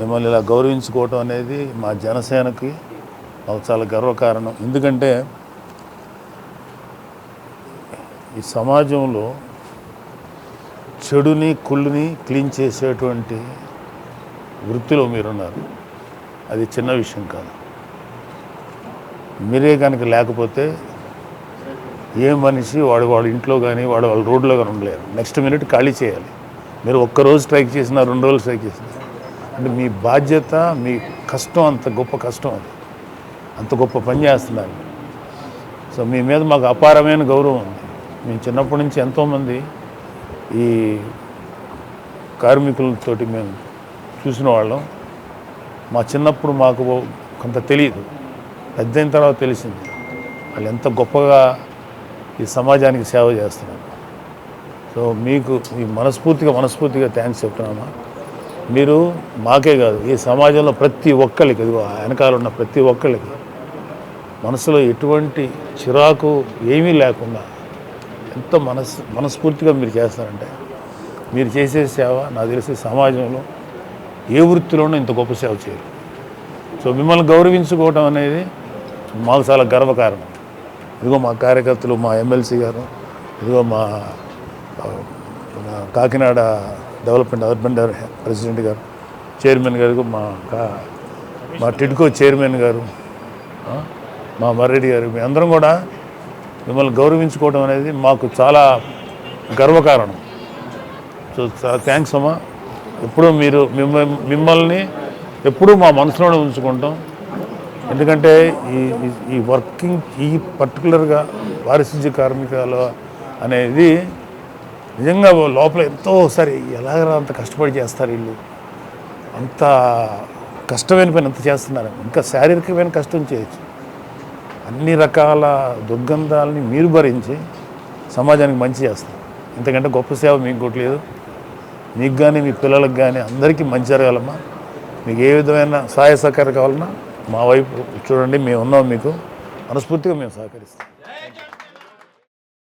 మిమ్మల్ని ఇలా గౌరవించుకోవటం అనేది మా జనసేనకి మాకు చాలా గర్వకారణం. ఎందుకంటే ఈ సమాజంలో చెడుని కుళ్ళుని క్లీన్ చేసేటువంటి వృత్తిలో మీరున్నారు. అది చిన్న విషయం కాదు. మీరే కనుక లేకపోతే ఏ మనిషి వాడు వాళ్ళ ఇంట్లో కానీ వాడు వాళ్ళ రోడ్లో కానీ ఉండలేరు. నెక్స్ట్ మినిట్ ఖాళీ చేయాలి. మీరు ఒక్కరోజు స్ట్రైక్ చేసినా రెండు రోజులు స్ట్రైక్ చేసినా అంటే మీ బాధ్యత మీ కష్టం అంత గొప్ప కష్టం అది. అంత గొప్ప పని చేస్తున్నారు. సో మీ మీద మాకు అపారమైన గౌరవం ఉంది. మేము చిన్నప్పటి నుంచి ఎంతోమంది ఈ కార్మికులతోటి మేము చూసిన వాళ్ళం. మా చిన్నప్పుడు మాకు కొంత తెలియదు పెద్దయిన తర్వాత తెలిసింది. వాళ్ళు ఎంత గొప్పగా ఈ సమాజానికి సేవ చేస్తున్నారు. సో మీకు ఈ మనస్ఫూర్తిగా మనస్ఫూర్తిగా థ్యాంక్స్ చెప్తున్నామా మీరు మాకే కాదు ఈ సమాజంలో ప్రతి ఒక్కరికి ఇదిగో ఆ వెనకాల ఉన్న ప్రతి ఒక్కరికి మనసులో ఎటువంటి చిరాకు ఏమీ లేకుండా ఎంత మనస్ మనస్ఫూర్తిగా మీరు చేస్తారంటే మీరు చేసే సేవ నాకు తెలిసి సమాజంలో ఏ వృత్తిలోనూ ఇంత గొప్ప సేవ చేయరు. సో మిమ్మల్ని గౌరవించుకోవటం అనేది మాకు చాలా గర్వకారణం. ఇదిగో మా కార్యకర్తలు మా ఎమ్మెల్సీ గారు ఇదిగో మా కాకినాడ డెవలప్మెంట్ అర్బన్ ప్రెసిడెంట్ గారు చైర్మన్ గారు మా మా టిడ్కో చైర్మన్ గారు మా మర్రెడ్డి గారు మీ అందరం కూడా మిమ్మల్ని గౌరవించుకోవడం అనేది మాకు చాలా గర్వకారణం. సో థ్యాంక్స్ అమ్మా. ఎప్పుడూ మీరు మిమ్మల్ని మిమ్మల్ని ఎప్పుడూ మా మనసులోనే ఉంచుకుంటాం. ఎందుకంటే ఈ ఈ- ఈ వర్కింగ్ ఈ పర్టికులర్గా పారిశుద్ధ్య కార్మికాలు అనేది నిజంగా లోపల ఎంతో సరే ఎలాగరా అంత కష్టపడి చేస్తారు వీళ్ళు? అంత కష్టమైన పని ఎంత చేస్తున్నారు ఇంకా శారీరకమైన కష్టం చేయొచ్చు. అన్ని రకాల దుర్గంధాలని మీరు భరించి సమాజానికి మంచి చేస్తారు. ఇంతకంటే గొప్ప సేవ మీకు కొట్టలేదు మీకు కానీ మీ పిల్లలకు కానీ అందరికీ మంచి జరగాలమ్మా. మీకు ఏ విధమైన సహాయ సహకారం కావాలన్నా మా వైపు చూడండి మేము ఉన్నాం మీకు. మనస్ఫూర్తిగా మేము సహకరిస్తాం.